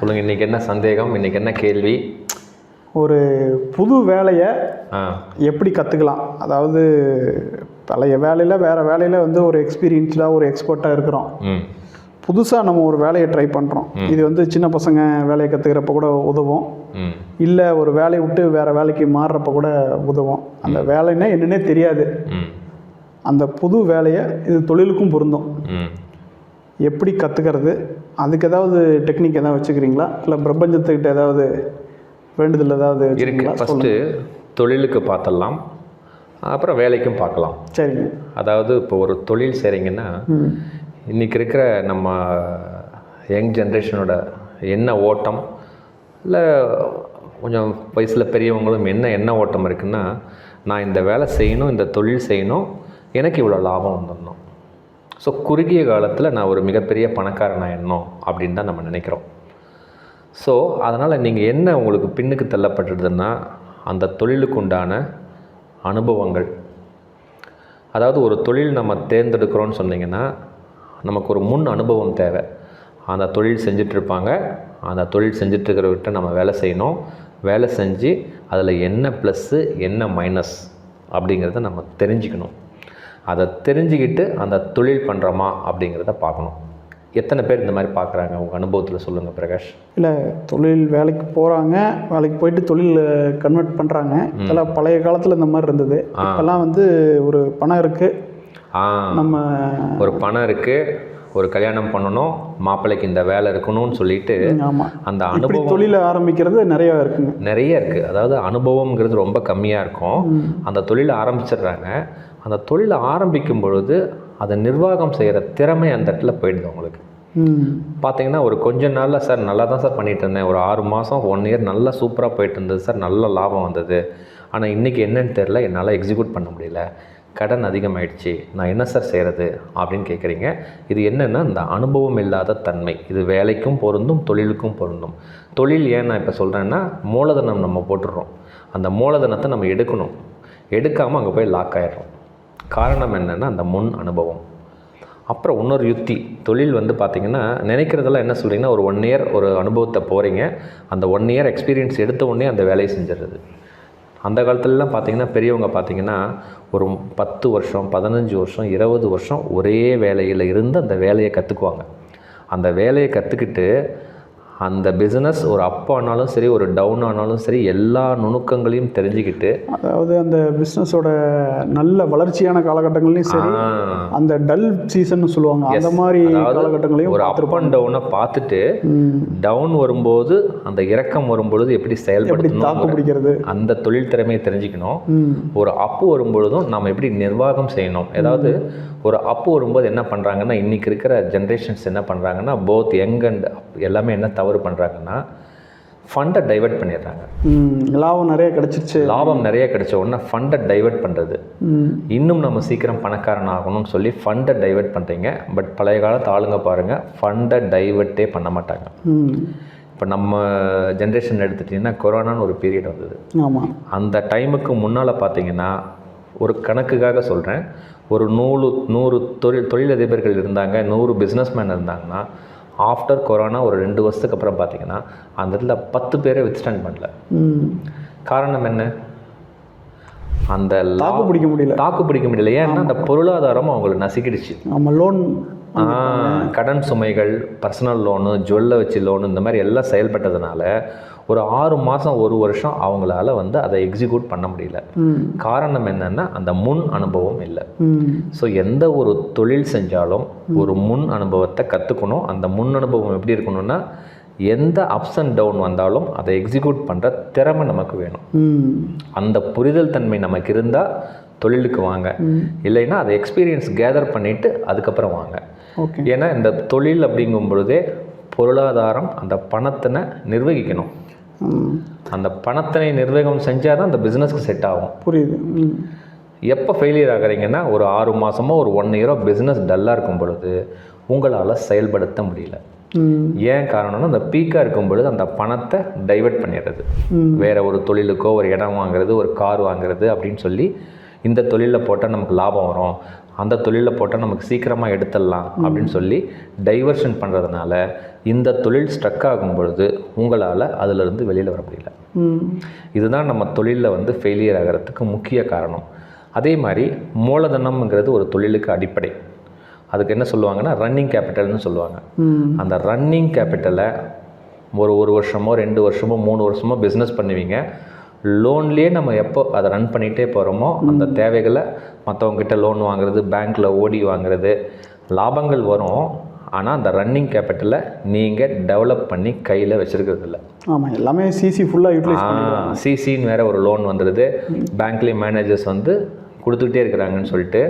சொல்லுங்கள் இன்றைக்கி என்ன சந்தேகம் இன்றைக்கி என்ன கேள்வி? ஒரு புது வேலையை எப்படி கற்றுக்கலாம் அதாவது பழைய வேலையில் வேறு வேலையில் வந்து ஒரு எக்ஸ்பீரியன்ஸ்டாக ஒரு எக்ஸ்பர்ட்டாக இருக்கிறோம். புதுசாக நம்ம ஒரு வேலையை ட்ரை பண்ணுறோம் இது வந்து சின்ன பசங்க வேலையை கற்றுக்கிறப்ப கூட உதவும். இல்லை ஒரு வேலையை விட்டு வேறு வேலைக்கு மாறுறப்ப கூட உதவும். அந்த வேலைன்னா என்னன்னே தெரியாது. அந்த புது வேலையை இது தொழிலுக்கும் பொருந்தும். எப்படி கற்றுக்கிறது அதுக்கு ஏதாவது டெக்னிக் ஏதாவது வச்சுக்கிறீங்களா? இல்லை பிரபஞ்சத்துக்கிட்ட ஏதாவது வேண்டுதல் ஏதாவது இருக்கு. ஃபஸ்ட்டு தொழிலுக்கு பார்த்துடலாம். அப்புறம் வேலைக்கும் பார்க்கலாம். சரிங்க. அதாவது இப்போ ஒரு தொழில் செய்கிறீங்கன்னா இன்றைக்கி இருக்கிற நம்ம யங் ஜென்ரேஷனோட என்ன ஓட்டம் இல்லை கொஞ்சம் வயசில் பெரியவங்களும் என்ன என்ன ஓட்டம் இருக்குன்னா நான் இந்த வேலை செய்யணும் இந்த தொழில் செய்யணும் எனக்கு இவ்வளோ லாபம் வந்துடணும் ஸோ குறுகிய காலத்தில் நான் ஒரு மிகப்பெரிய பணக்காரனாக ஆயிடணும் அப்படின்னு தான் நம்ம நினைக்கிறோம். ஸோ அதனால் நீங்கள் என்ன உங்களுக்கு பின்னுக்கு தள்ளப்பட்டுடுதுன்னா அந்த தொழிலுக்கு உண்டான அனுபவங்கள். அதாவது ஒரு தொழில் நம்ம தேர்ந்தெடுக்கிறோன்னு சொன்னிங்கன்னா நமக்கு ஒரு முன் அனுபவம் தேவை. அந்த தொழில் செஞ்சிட்ருப்பாங்க அந்த தொழில் செஞ்சிட்ருக்கிறவர்கிட்ட நம்ம வேலை செய்யணும். வேலை செஞ்சு அதில் என்ன ப்ளஸ்ஸு என்ன மைனஸ் அப்படிங்கிறத நம்ம தெரிஞ்சுக்கணும். அதை தெரிஞ்சுக்கிட்டு அந்த தொழில் பண்ணுறோமா அப்படிங்கிறத பார்க்கணும். எத்தனை பேர் இந்த மாதிரி பார்க்குறாங்க? உங்கள் அனுபவத்தில் சொல்லுங்கள் பிரகாஷ். இல்லை தொழில் வேலைக்கு போகிறாங்க வேலைக்கு போயிட்டு தொழில் கன்வெர்ட் பண்ணுறாங்க இதெல்லாம் பழைய காலத்தில் இந்த மாதிரி இருந்தது. இப்போல்லாம் வந்து ஒரு பணம் இருக்குது நம்ம ஒரு பணம் இருக்குது ஒரு கல்யாணம் பண்ணணும். மாப்பிள்ளைக்கு இந்த வேலை இருக்கணும்னு சொல்லிட்டு அந்த அனுபவம் தொழில் ஆரம்பிக்கிறது நிறையா இருக்குங்க. நிறைய இருக்குது அதாவது அனுபவம்ங்கிறது ரொம்ப கம்மியாக இருக்கும். அந்த தொழிலை ஆரம்பிச்சிடுறாங்க. அந்த தொழிலை ஆரம்பிக்கும் பொழுது அதை நிர்வாகம் செய்கிற திறமை அந்த இடத்துல போயிடுது அவங்களுக்கு ம். பார்த்தீங்கன்னா ஒரு கொஞ்ச நாளில் சார் நல்லா தான் சார் பண்ணிட்டு இருந்தேன். ஒரு ஆறு மாதம் ஒன் இயர் நல்லா சூப்பராக போயிட்டு இருந்தது சார். நல்ல லாபம் வந்தது. ஆனால் இன்றைக்கி என்னன்னு தெரில என்னால் எக்ஸிக்யூட் பண்ண முடியல. கடன் அதிகமாயிடுச்சு. நான் என்ன சார் செய்கிறது அப்படின்னு கேட்குறீங்க இது என்னென்னா இந்த அனுபவம் இல்லாத தன்மை. இது வேலைக்கும் பொருந்தும் தொழிலுக்கும் பொருந்தும். தொழில் ஏன் நான் இப்போ சொல்கிறேன்னா மூலதனம் நம்ம போட்டுடுறோம். அந்த மூலதனத்தை நம்ம எடுக்கணும். எடுக்காமல் அங்கே போய் லாக் ஆயிடுறோம். காரணம் என்னென்னா அந்த முன் அனுபவம். அப்புறம் இன்னொரு யுக்தி தொழில் வந்து பார்த்திங்கன்னா நினைக்கிறதெல்லாம் என்ன சொல்கிறீங்கன்னா ஒரு ஒன் இயர் ஒரு அனுபவத்தை போகிறீங்க அந்த ஒன் இயர் எக்ஸ்பீரியன்ஸ் எடுத்த உடனே அந்த வேலையை செஞ்சிடுறது. அந்த காலத்துலலாம் பார்த்திங்கன்னா பெரியவங்க பார்த்திங்கன்னா ஒரு பத்து வருஷம் பதினஞ்சு வருஷம் இருபது வருஷம் ஒரே வேலையில் இருந்து அந்த வேலையை கற்றுக்குவாங்க அந்த வேலையை கற்றுக்கிட்டு அந்த பிஸ்னஸ் ஒரு அப் ஆனாலும் சரி ஒரு டவுன் ஆனாலும் சரி எல்லா நுணுக்கங்களையும் தெரிஞ்சுக்கிட்டு அதாவது அந்த பிஸ்னஸோட நல்ல வளர்ச்சியான காலகட்டங்கள்லையும் சரி அந்த டல் சீசன் சொல்லுவாங்க. அந்த மாதிரி காலகட்டங்களையும் ஒரு அப் அண்ட் டவுனை பார்த்துட்டு டவுன் வரும்போது அந்த இறக்கம் வரும்பொழுது எப்படி செயல்படுத்தணும் தாக்கு பிடிக்கிறது? அந்த தொழில் திறமையை தெரிஞ்சுக்கணும். ஒரு அப்பு வரும்பொழுதும் நம்ம எப்படி நிர்வாகம் செய்யணும். ஏதாவது ஒரு அப்பு வரும்போது என்ன பண்ணுறாங்கன்னா இன்றைக்கி இருக்கிற ஜென்ரேஷன்ஸ் என்ன பண்ணுறாங்கன்னா போத் யங் அண்ட் எல்லாமே என்ன தவறு பண்ணுறாங்கன்னா ஃபண்டை டைவர்ட் பண்ணிடுறாங்க. லாபம் நிறைய கிடைச்சிருச்சு. லாபம் நிறைய கிடைச்ச உடனே ஃபண்டை டைவர்ட் பண்ணுறது இன்னும் நம்ம சீக்கிரம் பணக்காரன் ஆகணும்னு சொல்லி ஃபண்டை டைவர்ட் பண்ணுறீங்க பட் பழைய காலத்து ஆளுங்க பாருங்கள் ஃபண்டை டைவர்ட்டே பண்ண மாட்டாங்க. இப்போ நம்ம ஜென்ரேஷன் எடுத்துட்டிங்கன்னா கொரோனான்னு ஒரு பீரியட் வந்தது. ஆமாம் அந்த டைமுக்கு முன்னால் பார்த்தீங்கன்னா ஒரு கணக்குக்காக சொல்கிறேன் ஒரு நூறு நூறு தொழில் தொழிலதிபர்கள் இருந்தாங்க நூறு பிஸ்னஸ்மேன் இருந்தாங்கன்னா ஆஃப்டர் கொரோனா ஒரு ரெண்டு வருஷத்துக்கு அப்புறம் பார்த்தீங்கன்னா அந்த இடத்துல பத்து பேரை வித்ஸ்டாண்ட் பண்ணல. காரணம் என்ன? அந்த தாக்கு பிடிக்க முடியல. தாக்கு பிடிக்க முடியல. ஏன்னா அந்த பொருளாதாரம் அவங்களை நசுக்கிடுச்சு. நம்ம லோன் கடன் சுமைகள் பர்சனல் லோனு ஜுவல்லை வச்சு லோனு இந்த மாதிரி எல்லாம் செயல்பட்டதுனால ஒரு ஆறு மாதம் ஒரு வருஷம் அவங்களால வந்து அதை எக்ஸிக்யூட் பண்ண முடியல. காரணம் என்னன்னா அந்த முன் அனுபவம் இல்லை. ஸோ எந்த ஒரு தொழில் செஞ்சாலும் ஒரு முன் அனுபவத்தை கற்றுக்கணும் அந்த முன் அனுபவம் எப்படி இருக்கணும்னா எந்த அப்ஸ் அண்ட் டவுன் வந்தாலும் அதை எக்ஸிக்யூட் பண்ணுற திறமை நமக்கு வேணும். அந்த புரிதல் தன்மை நமக்கு இருந்தால் தொழிலுக்கு வாங்க. இல்லைன்னா அதை எக்ஸ்பீரியன்ஸ் கேதர் பண்ணிவிட்டு அதுக்கப்புறம் வாங்க. ஏன்னா இந்த தொழில் அப்படிங்கும் பொழுதே பொருளாதாரம் அந்த பணத்தினை நிர்வகிக்கணும். அந்த பணத்தினை நிர்வாகம் செஞ்சால் தான் அந்த பிஸ்னஸ்க்கு செட் ஆகும். புரியுது. எப்போ ஃபெயிலியர் ஆகுறீங்கன்னா ஒரு ஆறு மாதமோ ஒரு ஒன் இயரோ பிஸ்னஸ் டல்லாக இருக்கும் பொழுது உங்களால் செயல்படுத்த முடியல. ஏன் காரணம்னா அந்த பீக்காக இருக்கும் பொழுது அந்த பணத்தை டைவர்ட் பண்ணிடுறது. வேற ஒரு தொழிலுக்கோ ஒரு இடம் வாங்குறது ஒரு கார் வாங்குறது அப்படின்னு சொல்லி இந்த தொழிலில் போட்டால் நமக்கு லாபம் வரும். அந்த தொழிலில் போட்டால் நமக்கு சீக்கிரமாக எடுத்துடலாம் அப்படின்னு சொல்லி டைவர்ஷன் பண்ணுறதுனால இந்த தொழில் ஸ்ட்ரக் ஆகும் பொழுது உங்களால் அதிலிருந்து வெளியில் வர முடியல. இதுதான் நம்ம தொழிலில் வந்து ஃபெயிலியர் ஆகிறதுக்கு முக்கிய காரணம். அதே மாதிரி மூலதனம்ங்கிறது ஒரு தொழிலுக்கு அடிப்படை. அதுக்கு என்ன சொல்லுவாங்கன்னா ரன்னிங் கேபிட்டல்னு சொல்லுவாங்க. அந்த ரன்னிங் கேபிட்டலை ஒரு ஒரு வருஷமோ ரெண்டு வருஷமோ மூணு வருஷமோ பிஸ்னஸ் பண்ணுவீங்க. லோன்லேயே நம்ம எப்போ அதை ரன் பண்ணிகிட்டே போகிறோமோ அந்த தேவைகளை மற்றவங்ககிட்ட லோன் வாங்குறது பேங்க்கில் ஓடி வாங்குறது லாபங்கள் வரும். ஆனால் அந்த ரன்னிங் கேபிட்டலை நீங்கள் டெவலப் பண்ணி கையில் வச்சுருக்கிறது இல்லை. ஆமாம் எல்லாமே சிசி ஃபுல்லாக யூட்டிலைஸ் சிசின்னு வேற ஒரு லோன் வந்துடுது பேங்க்லேயே மேனேஜர்ஸ் வந்து கொடுத்துக்கிட்டே இருக்கிறாங்கன்னு சொல்லிட்டு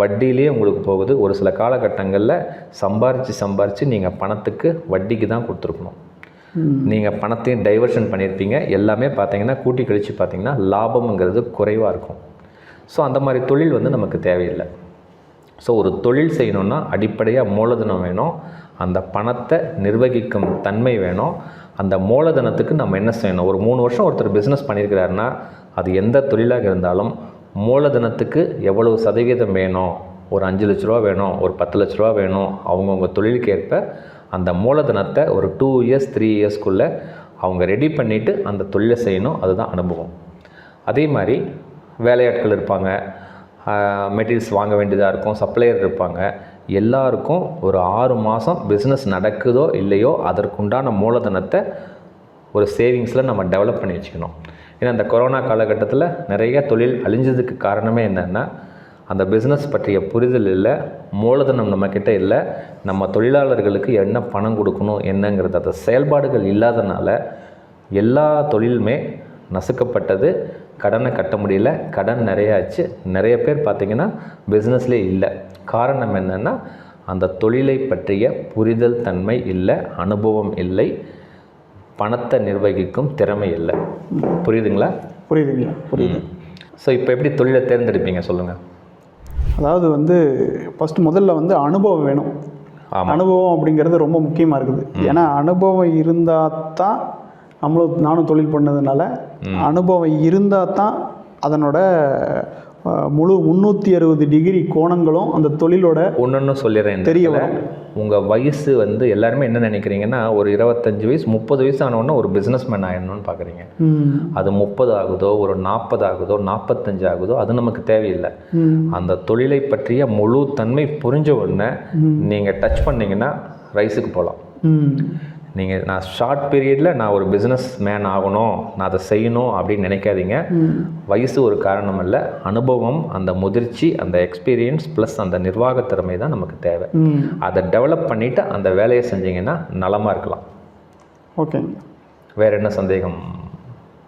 வட்டியிலேயே உங்களுக்கு போகுது. ஒரு சில காலகட்டங்களில் சம்பாரித்து சம்பாரித்து நீங்கள் பணத்துக்கு வட்டிக்கு தான் கொடுத்துருக்கணும். நீங்கள் பணத்தையும் டைவர்ஷன் பண்ணியிருப்பீங்க எல்லாமே பார்த்தீங்கன்னா கூட்டி கழித்து பார்த்தீங்கன்னா லாபம்ங்கிறது குறைவாக இருக்கும். ஸோ அந்த மாதிரி தொழில் வந்து நமக்கு தேவையில்லை. ஸோ ஒரு தொழில் செய்யணும்னா அடிப்படையாக மூலதனம் வேணும். அந்த பணத்தை நிர்வகிக்கும் தன்மை வேணும். அந்த மூலதனத்துக்கு நம்ம என்ன செய்யணும்? ஒரு மூணு வருஷம் ஒருத்தர் பிஸ்னஸ் பண்ணியிருக்கிறாருன்னா அது எந்த தொழிலாக இருந்தாலும் மூலதனத்துக்கு எவ்வளவு சதவீதம் வேணும்? ஒரு அஞ்சு லட்ச ரூபா வேணும் ஒரு பத்து லட்ச ரூபா வேணும். அவங்கவுங்க தொழிலுக்கு ஏற்ப அந்த மூலதனத்தை ஒரு டூ இயர்ஸ் த்ரீ இயர்ஸ்க்குள்ளே அவங்க ரெடி பண்ணிவிட்டு அந்த தொழிலை செய்யணும். அதுதான் அனுபவம். அதே மாதிரி வேலையாட்கள் இருப்பாங்க. மெட்டீரியல்ஸ் வாங்க வேண்டியதாக இருக்கும் சப்ளையர் இருப்பாங்க. எல்லாருக்கும் ஒரு ஆறு மாதம் பிஸ்னஸ் நடக்குதோ இல்லையோ அதற்குண்டான மூலதனத்தை ஒரு சேவிங்ஸில் நம்ம டெவலப் பண்ணி வச்சுக்கணும். ஏன்னா இந்த கொரோனா காலகட்டத்தில் நிறைய தொழில் அழிஞ்சதுக்கு காரணமே என்னென்னா அந்த பிஸ்னஸ் பற்றிய புரிதல் இல்லை மூலதனம் நம்மக்கிட்ட இல்லை நம்ம தொழிலாளர்களுக்கு என்ன பணம் கொடுக்கணும் என்னங்கிறது அந்த செயல்பாடுகள் இல்லாதனால எல்லா தொழிலுமே நசுக்கப்பட்டது. கடனை கட்ட முடியல. கடன் நிறையாச்சு. நிறைய பேர் பார்த்திங்கன்னா பிஸ்னஸ்லேயே இல்லை. காரணம் என்னென்னா அந்த தொழிலை பற்றிய புரிதல் தன்மை இல்லை அனுபவம் இல்லை பணத்தை நிர்வகிக்கும் திறமை இல்லை. புரியுதுங்களா? புரியுதுங்களா புரியுது. ஸோ இப்போ எப்படி தொழிலை தேர்ந்தெடுப்பீங்க சொல்லுங்கள் அதாவது வந்து ஃபஸ்ட்டு முதல்ல வந்து அனுபவம் வேணும். அனுபவம் அப்படிங்கிறது ரொம்ப முக்கியமாக இருக்குது. ஏன்னா அனுபவம் இருந்தால் தான் நம்மளும் நானும் தொழில் பண்ணதுனால அனுபவம் இருந்தால் தான் அதனோட முழு முந்நூற்றி அறுபது டிகிரி கோணங்களும் அந்த தொழிலோட ஒன்று சொல்லிடுறேன் தெரிய வரும். உங்கள் வயசு வந்து எல்லாருமே என்ன நினைக்கிறீங்கன்னா ஒரு இருபத்தஞ்சு வயசு முப்பது வயசு ஆனவொன்னே ஒரு பிஸ்னஸ் மேன் ஆயிடணும்னு பார்க்குறீங்க அது முப்பது ஆகுதோ ஒரு நாற்பது ஆகுதோ நாற்பத்தஞ்சு ஆகுதோ அது நமக்கு தேவையில்லை. அந்த தொழிலை பற்றிய முழு தன்மை புரிஞ்ச உடனே நீங்கள் டச் பண்ணீங்கன்னா ரைஸுக்கு போகலாம். நீங்கள் நான் ஷார்ட் பீரியடில் நான் ஒரு பிஸ்னஸ் மேன் ஆகணும் நான் அதை செய்யணும் அப்படின்னு நினைக்காதீங்க. வயசு ஒரு காரணம் இல்லை அனுபவம் அந்த முதிர்ச்சி அந்த எக்ஸ்பீரியன்ஸ் ப்ளஸ் அந்த நிர்வாக திறமை தான் நமக்கு தேவை. அதை டெவலப் பண்ணிவிட்டு அந்த வேலையை செஞ்சீங்கன்னா நலமாக இருக்கலாம். ஓகேங்க வேறு என்ன சந்தேகம்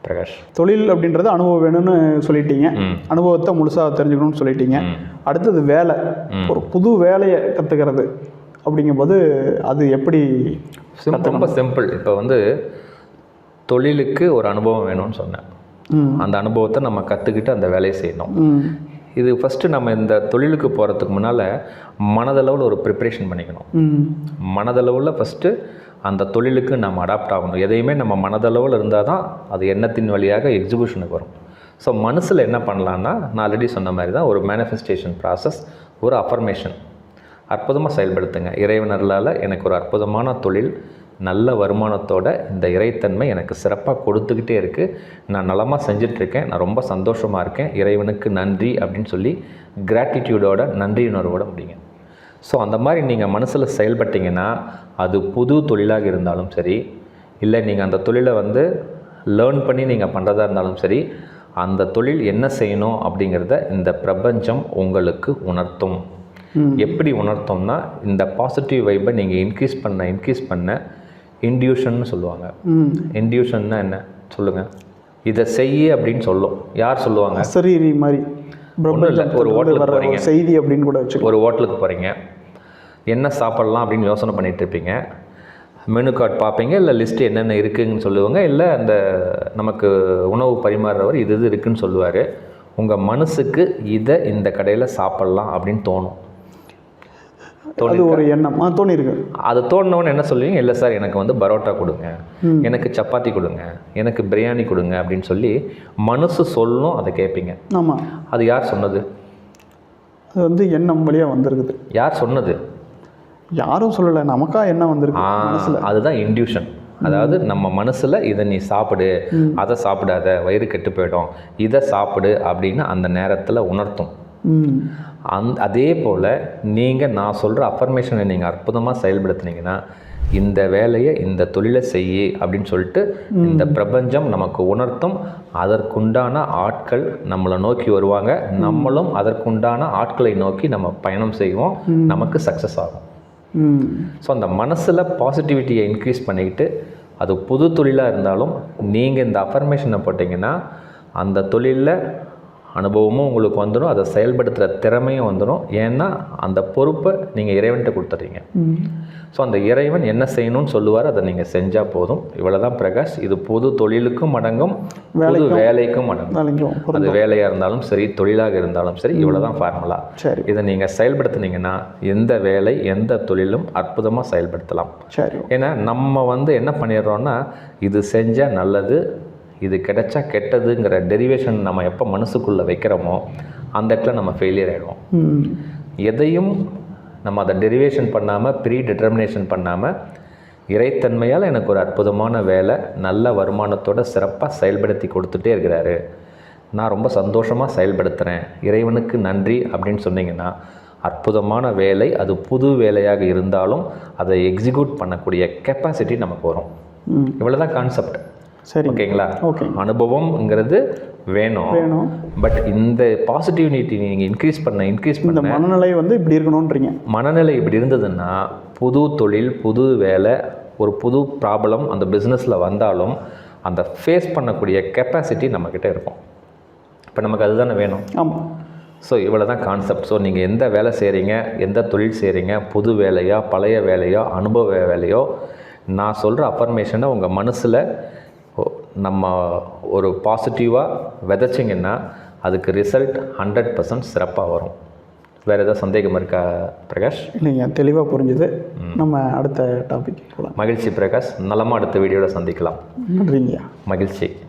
பிரகாஷ்? தொழில் அப்படின்றது அனுபவம் வேணும்னு சொல்லிட்டீங்க. அனுபவத்தை முழுசாக தெரிஞ்சுக்கணும்னு சொல்லிட்டீங்க. அடுத்தது வேலை. ஒரு புது வேலையை கற்றுக்கிறது அப்படிங்கும்போது அது எப்படி ரொம்ப சிம்பிள் இப்போ வந்து தொழிலுக்கு ஒரு அனுபவம் வேணும்னு சொன்னேன். அந்த அனுபவத்தை நம்ம கற்றுக்கிட்டு அந்த வேலையை செய்யணும். இது ஃபஸ்ட்டு நம்ம இந்த தொழிலுக்கு போகிறதுக்கு முன்னால் மனதளவில் ஒரு ப்ரிப்ரேஷன் பண்ணிக்கணும். மனதளவில் ஃபஸ்ட்டு அந்த தொழிலுக்கு நம்ம அடாப்ட் ஆகணும். எதையுமே நம்ம மனதளவில் இருந்தால் தான் அது எண்ணத்தின் வழியாக எக்ஸிபியூஷனுக்கு வரும். ஸோ மனசில் என்ன பண்ணலான்னா நான் ஆல்ரெடி சொன்ன மாதிரி தான் ஒரு மேனிஃபெஸ்டேஷன் ப்ராசஸ் ஒரு அஃபர்மேஷன் அற்புதமாக செயல்படுத்துங்க. இறைவனர்களால் எனக்கு ஒரு அற்புதமான தொழில் நல்ல வருமானத்தோட இந்த இறைத்தன்மை எனக்கு சிறப்பாக கொடுத்துக்கிட்டே இருக்குது நான் நலமாக செஞ்சிட்ருக்கேன். நான் ரொம்ப சந்தோஷமாக இருக்கேன். இறைவனுக்கு நன்றி அப்படின்னு சொல்லி கிராட்டிடியூடோட நன்றியுணர்வோட முடியுங்க ஸோ அந்த மாதிரி நீங்கள் மனசில் செயல்பட்டீங்கன்னா அது புது தொழிலாக இருந்தாலும் சரி இல்லை நீங்கள் அந்த தொழிலை வந்து லேர்ன் பண்ணி நீங்கள் பண்ணுறதா இருந்தாலும் சரி அந்த தொழில் என்ன செய்யணும் அப்படிங்கிறத இந்த பிரபஞ்சம் உங்களுக்கு உணர்த்தும். எப்படி உணர்த்தும்னா இந்த பாசிட்டிவ் வைப்பை நீங்கள் இன்க்ரீஸ் பண்ண இன்க்ரீஸ் பண்ண இன்டியூஷன்னு சொல்லுவாங்க. ம். இன்டியூஷன்னா என்ன? சொல்லுங்கள் இதை செய்ய அப்படின்னு சொல்லும். யார் சொல்லுவாங்க? அசரீரி மாதிரி. ஒரு ஹோட்டலுக்கு. ஒரு செய்தி அப்படின்னு கூட வச்சுக்கலாம். ஒரு ஹோட்டலுக்கு போகிறீங்க என்ன சாப்பிட்லாம் அப்படின்னு யோசனை பண்ணிட்டு இருப்பீங்க. மெனு கார்டு பார்ப்பீங்க. இல்லை லிஸ்ட்டு என்னென்ன இருக்குன்னு சொல்லுவாங்க. இல்லை அந்த நமக்கு உணவு பரிமாறுறவர் இது இது இருக்குன்னு சொல்லுவார். உங்கள் மனசுக்கு இதை இந்த கடையில் சாப்பிட்லாம் அப்படின்னு தோணும். அது ஒரு எண்ணம். ஆ தோணியிருக்கு அது தோணுனவொன்னு என்ன சொல்லுவீங்க? இல்லை சார் எனக்கு வந்து பரோட்டா கொடுங்க. எனக்கு சப்பாத்தி கொடுங்க. எனக்கு பிரியாணி கொடுங்க. அப்படின்னு சொல்லி மனசு சொல்லும் அதை கேட்பீங்க. ஆமாம் அது யார் சொன்னது? அது வந்து எண்ணம் வழியாக வந்திருக்குது. யார் சொன்னது? யாரும் சொல்லலை. நமக்கா எண்ணம் வந்திருக்கு ஆ, அதுதான் இன்டியூஷன் அதாவது நம்ம மனசில் இதை நீ சாப்பிடு அதை சாப்பிடாத வயிறு கெட்டு போயிடும் இதை சாப்பிடு அப்படின்னு அந்த நேரத்தில் உணர்த்தும். அந் அதே போல் நீங்கள் நான் சொல்கிற அஃபர்மேஷனை நீங்கள் அற்புதமாக செயல்படுத்துனீங்கன்னா இந்த வேலையை இந்த தொழிலை செய்யி அப்படின்னு சொல்லிட்டு இந்த பிரபஞ்சம் நமக்கு உணர்த்தும். அதற்குண்டான ஆட்கள் நம்மளை நோக்கி வருவாங்க. நம்மளும் அதற்குண்டான ஆட்களை நோக்கி நம்ம பயணம் செய்வோம். நமக்கு சக்ஸஸ் ஆகும். ஸோ அந்த மனசில் பாசிட்டிவிட்டியை இன்க்ரீஸ் பண்ணிக்கிட்டு அது புது தொழிலாக இருந்தாலும் நீங்கள் இந்த அஃபர்மேஷனை போட்டிங்கன்னா அந்த தொழிலில் அனுபவமும் உங்களுக்கு வந்துடும் அதை செயல்படுத்துகிற திறமையும் வந்துடும் ஏன்னா அந்த பொறுப்பை நீங்கள் இறைவன்கிட்ட கொடுத்துட்றீங்க ம். ஸோ அந்த இறைவன் என்ன செய்யணும்னு சொல்லுவார் அதை நீங்கள் செஞ்சால் போதும். இவ்வளோதான் பிரகாஷ். இது புது தொழிலுக்கும் அடங்கும் புது வேலைக்கும் அடங்கும். அது வேலையாக இருந்தாலும் சரி தொழிலாக இருந்தாலும் சரி இவ்வளோதான் ஃபார்முலா சரி. இதை நீங்கள் செயல்படுத்துனீங்கன்னா எந்த வேலை எந்த தொழிலும் அற்புதமாக செயல்படுத்தலாம். சரி. ஏன்னா நம்ம வந்து என்ன பண்ணிடுறோம்னா இது செஞ்சால் நல்லது இது கிடைச்சா கெட்டதுங்கிற டெரிவேஷன் நம்ம எப்போ மனசுக்குள்ளே வைக்கிறோமோ அந்த இடத்துல நம்ம ஃபெயிலியர் ஆகிடுவோம் எதையும் நம்ம அதை டெரிவேஷன் பண்ணாமல் ப்ரீ டிட்டர்மினேஷன் பண்ணாமல் இறைத்தன்மையால் எனக்கு ஒரு அற்புதமான வேலை நல்ல வருமானத்தோட சிறப்பாக செயல்படுத்தி கொடுத்துட்டே இருக்கிறாரு. நான் ரொம்ப சந்தோஷமாக செயல்படுத்துகிறேன் இறைவனுக்கு நன்றி அப்படின்னு சொன்னீங்கன்னா அற்புதமான வேலை அது புது வேலையாக இருந்தாலும் அதை எக்ஸிக்யூட் பண்ணக்கூடிய கெப்பாசிட்டி நமக்கு வரும். ம். இவ்வளோதான் கான்செப்ட் சரி ஓகேங்களா? ஓகே. அனுபவம்ங்கிறது வேணும். வேணும். பட் இந்த பாசிட்டிவிட்டி நீங்கள் இன்க்ரீஸ் பண்ண இன்க்ரீஸ் பண்ண மனநிலை வந்து இப்படி இருக்கணுன்றீங்க மனநிலை இப்படி இருந்ததுன்னா புது தொழில் புது வேலை ஒரு புது ப்ராப்ளம் அந்த பிஸ்னஸில் வந்தாலும் அந்த ஃபேஸ் பண்ணக்கூடிய கெப்பாசிட்டி நம்மக்கிட்ட இருக்கும். இப்போ நமக்கு அதுதானே வேணும். ஆமாம் ஸோ இவ்வளோ தான் கான்செப்ட் ஸோ நீங்கள் எந்த வேலை செய்கிறீங்க எந்த தொழில் செய்கிறீங்க புது வேலையா பழைய வேலையோ அனுபவ வேலையோ நான் சொல்கிற அஃபர்மேஷனை உங்கள் மனசில் நம்ம ஒரு பாசிட்டிவாக விதைச்சிங்கன்னா அதுக்கு ரிசல்ட் ஹண்ட்ரட் பர்சன்ட் சிறப்பாக வரும். வேறு ஏதாவது சந்தேகம் இருக்கா பிரகாஷ்? இல்லைங்க தெளிவாக புரிஞ்சுது. நம்ம அடுத்த டாபிக் போகலாம். மகிழ்ச்சி பிரகாஷ். நலமாக அடுத்த வீடியோவில் சந்திக்கலாம். நன்றிங்கய்யா மகிழ்ச்சி.